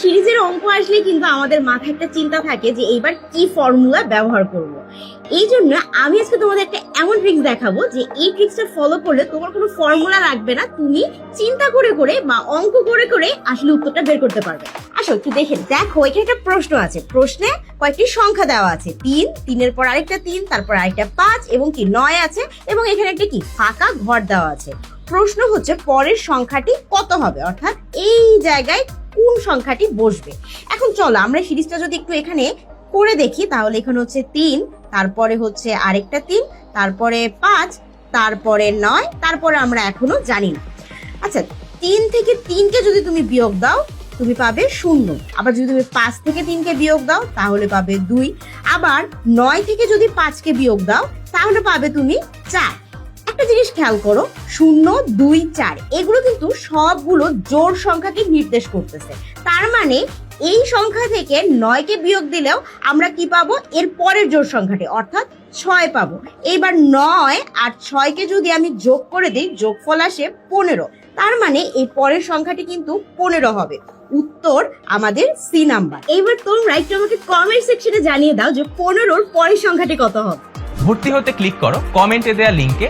সিরিজের অঙ্ক আসলে কিন্তু আমাদের মাথায় একটা চিন্তা থাকে যে এইবার কি ফর্মুলা ব্যবহার করব। এই জন্য আমি আজকে তোমাদের একটা এমন ট্রিক্স দেখাবো যে এই ট্রিক্সটা ফলো করলে তোমার কোনো ফর্মুলা লাগবে না, তুমি চিন্তা করে করে বা অঙ্ক করে করে আসলে উত্তরটা বের করতে পারবে। আসো, একটু দেখে দেখো, এখানে একটা প্রশ্ন আছে। প্রশ্নে কয়েকটি সংখ্যা দেওয়া আছে। তিন, তিনের পর আরেকটা তিন, তারপর আরেকটা পাঁচ এবং কি নয় আছে এবং এখানে একটা কি ফাঁকা ঘর দেওয়া আছে। প্রশ্ন হচ্ছে পরের সংখ্যাটি কত হবে? অর্থাৎ এই জায়গায় কোন সংখ্যাটি বসবে। এখন চলো, আমরা সিরিজটা যদি একটু এখানে করে দেখি, তাহলে এখানে হচ্ছে তিন, তারপরে হচ্ছে আরেকটা তিন, তারপরে পাঁচ, তারপরে নয়, তারপরে আমরা এখনও জানি না। আচ্ছা তিন থেকে তিনকে যদি তুমি বিয়োগ দাও, তুমি পাবে শূন্য। আবার যদি তুমি পাঁচ থেকে তিনকে বিয়োগ দাও, তাহলে পাবে দুই। আবার নয় থেকে যদি পাঁচকে বিয়োগ দাও, তাহলে পাবে তুমি চার। একটা জিনিস খেয়াল করো, শূন্য, দুই, চার, এগুলো কিন্তু সবগুলো জোর সংখ্যাকে নির্দেশ করতেছে। তার মানে এই সংখ্যা থেকে নয়কে বিয়োগ দিলেও আমরা কি পাবো? এর পরের জোড় সংখ্যাটি, অর্থাৎ ছয় পাবো। এইবার নয় আর ছয়কে যদি আমি যোগ করে দিই, যোগফল আসে পনেরো। তার মানে এই পরের সংখ্যাটি কিন্তু পনেরো হবে। উত্তর আমাদের সি নাম্বার। এইবার তোমরা একটু আমাকে কমেন্ট সেকশনে জানিয়ে দাও যে পনেরোর পরের সংখ্যাটি কত হবে। ভর্তি হতে ক্লিক করো কমেন্টে দেওয়া লিঙ্কে